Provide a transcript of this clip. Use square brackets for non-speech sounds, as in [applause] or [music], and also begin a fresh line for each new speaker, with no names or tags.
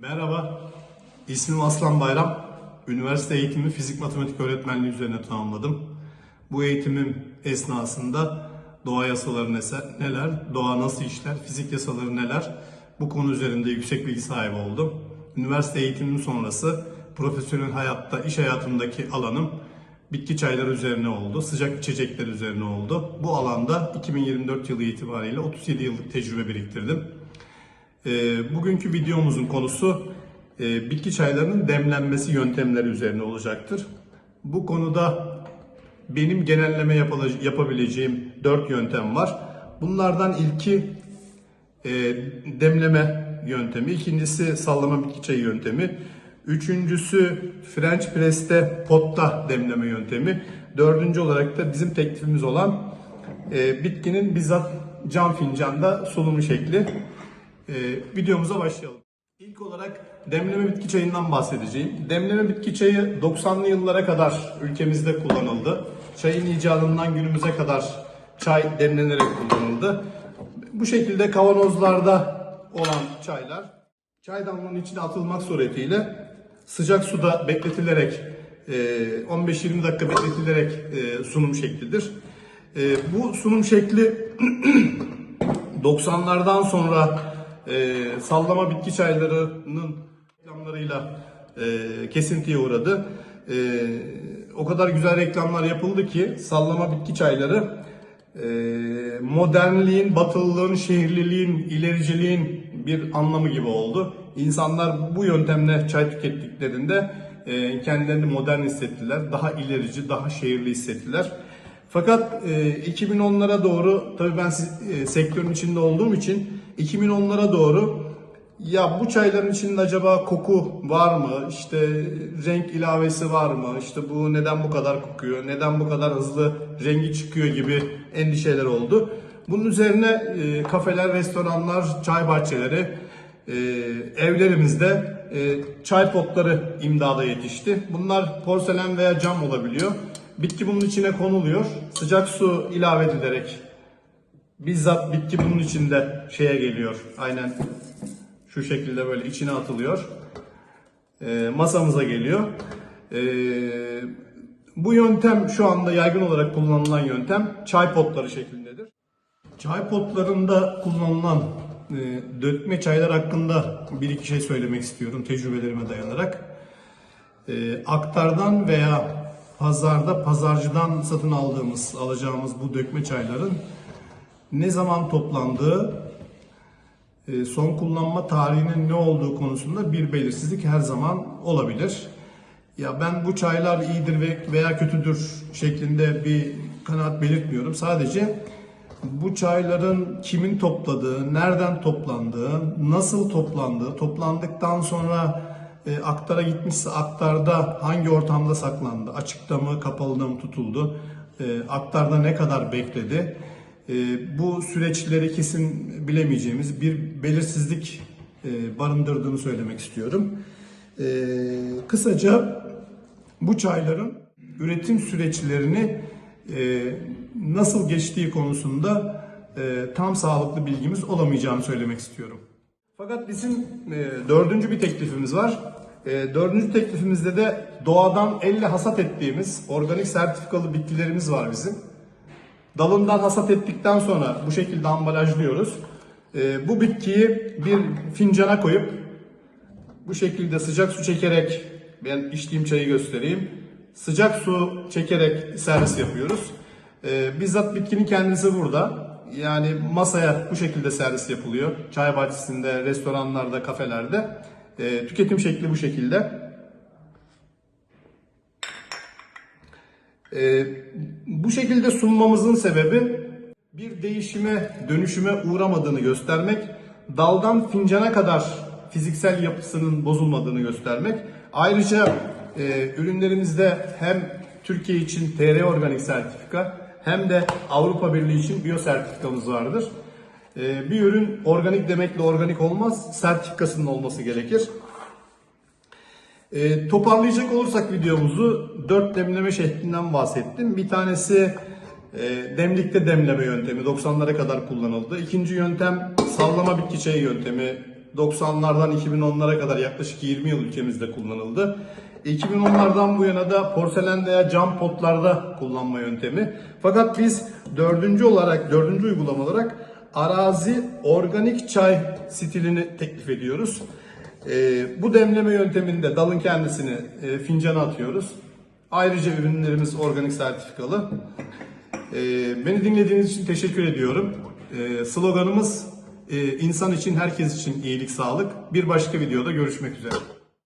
Merhaba, ismim Aslan Bayram. Üniversite eğitimi fizik matematik öğretmenliği üzerine tamamladım. Bu eğitimim esnasında doğa yasaları neler, doğa nasıl işler, fizik yasaları neler bu konu üzerinde yüksek bilgi sahibi oldum. Üniversite eğitimim sonrası profesyonel hayatta, iş hayatımdaki alanım bitki çayları üzerine oldu, sıcak içecekler üzerine oldu. Bu alanda 2024 yılı itibariyle 37 yıllık tecrübe biriktirdim. E, bugünkü videomuzun konusu e, bitki çaylarının demlenmesi yöntemleri üzerine olacaktır. Bu konuda benim genelleme yapabileceğim 4 yöntem var. Bunlardan ilki e, demleme yöntemi, ikincisi sallama bitki çayı yöntemi, üçüncüsü French press'te potta demleme yöntemi, dördüncü olarak da bizim teklifimiz olan e, bitkinin bizzat cam fincanda sulumu şekli. E, videomuza başlayalım. İlk olarak demleme bitki çayından bahsedeceğim. Demleme bitki çayı 90'lı yıllara kadar ülkemizde kullanıldı. Çayın icadından günümüze kadar çay demlenerek kullanıldı. Bu şekilde kavanozlarda olan çaylar çaydanlığın içine atılmak suretiyle sıcak suda bekletilerek e, 15-20 dakika bekletilerek e, sunum şeklidir. E, Bu sunum şekli [clears throat] 90'lardan sonra e, sallama bitki çaylarının reklamlarıyla e, kesintiye uğradı. E, o kadar güzel reklamlar yapıldı ki sallama bitki çayları e, modernliğin, batılılığın, şehirliliğin, ilericiliğin bir anlamı gibi oldu. İnsanlar bu yöntemle çay tükettiklerinde e, kendilerini modern hissettiler. Daha ilerici, daha şehirli hissettiler. Fakat e, 2010'lara doğru tabii ben e, sektörün içinde olduğum için 2010'lara doğru ya bu çayların içinde acaba koku var mı? İşte renk ilavesi var mı? İşte bu neden bu kadar kokuyor? Neden bu kadar hızlı rengi çıkıyor gibi endişeler oldu. Bunun üzerine e, kafeler, restoranlar, çay bahçeleri, e, evlerimizde e, çay potları imdada yetişti. Bunlar porselen veya cam olabiliyor. Bitki bunun içine konuluyor. Sıcak su ilave edilerek bizzat bitki bunun içinde şeye geliyor. Aynen şu şekilde böyle içine atılıyor. Ee, masamıza geliyor. Ee, bu yöntem şu anda yaygın olarak kullanılan yöntem çay potları şeklindedir. Çay potlarında kullanılan e, dökme çaylar hakkında bir iki şey söylemek istiyorum tecrübelerime dayanarak. E, aktardan veya pazarda pazarcıdan satın aldığımız, alacağımız bu dökme çayların ne zaman toplandığı, e, son kullanma tarihinin ne olduğu konusunda bir belirsizlik her zaman olabilir. Ya ben bu çaylar iyidir ve veya kötüdür şeklinde bir kanaat belirtmiyorum. Sadece bu çayların kimin topladığı, nereden toplandığı, nasıl toplandığı, toplandıktan sonra e, aktara gitmişse aktarda hangi ortamda saklandı, açıkta mı, kapalıda mı tutuldu, e, aktarda ne kadar bekledi, e, bu süreçleri kesin bilemeyeceğimiz bir belirsizlik e, barındırdığını söylemek istiyorum. E, kısaca bu çayların üretim süreçlerini e, nasıl geçtiği konusunda e, tam sağlıklı bilgimiz olamayacağını söylemek istiyorum. Fakat bizim e, dördüncü bir teklifimiz var. E, dördüncü teklifimizde de doğadan elle hasat ettiğimiz organik sertifikalı bitkilerimiz var bizim. Dalından hasat ettikten sonra bu şekilde ambalajlıyoruz. E, bu bitkiyi bir fincana koyup bu şekilde sıcak su çekerek ben içtiğim çayı göstereyim. Sıcak su çekerek servis yapıyoruz. Ee, bizzat bitkinin kendisi burada. Yani masaya bu şekilde servis yapılıyor. Çay bahçesinde, restoranlarda, kafelerde. Ee, tüketim şekli bu şekilde. Ee, bu şekilde sunmamızın sebebi bir değişime, dönüşüme uğramadığını göstermek, daldan fincana kadar fiziksel yapısının bozulmadığını göstermek. Ayrıca e, ürünlerimizde hem Türkiye için TR organik sertifika hem de Avrupa Birliği için biyo sertifikamız vardır. E, bir ürün organik demekle organik olmaz, sertifikasının olması gerekir. E, toparlayacak olursak videomuzu dört demleme şeklinden bahsettim. Bir tanesi e, demlikte demleme yöntemi 90'lara kadar kullanıldı. İkinci yöntem sallama bitki çayı yöntemi 90'lardan 2010'lara kadar yaklaşık 20 yıl ülkemizde kullanıldı. 2010'lardan bu yana da porselen veya cam potlarda kullanma yöntemi. Fakat biz dördüncü olarak, dördüncü uygulama olarak arazi organik çay stilini teklif ediyoruz. Ee, bu demleme yönteminde dalın kendisini e, fincana atıyoruz. Ayrıca ürünlerimiz organik sertifikalı. Ee, beni dinlediğiniz için teşekkür ediyorum. Ee, sloganımız e, insan için herkes için iyilik sağlık. Bir başka videoda görüşmek üzere.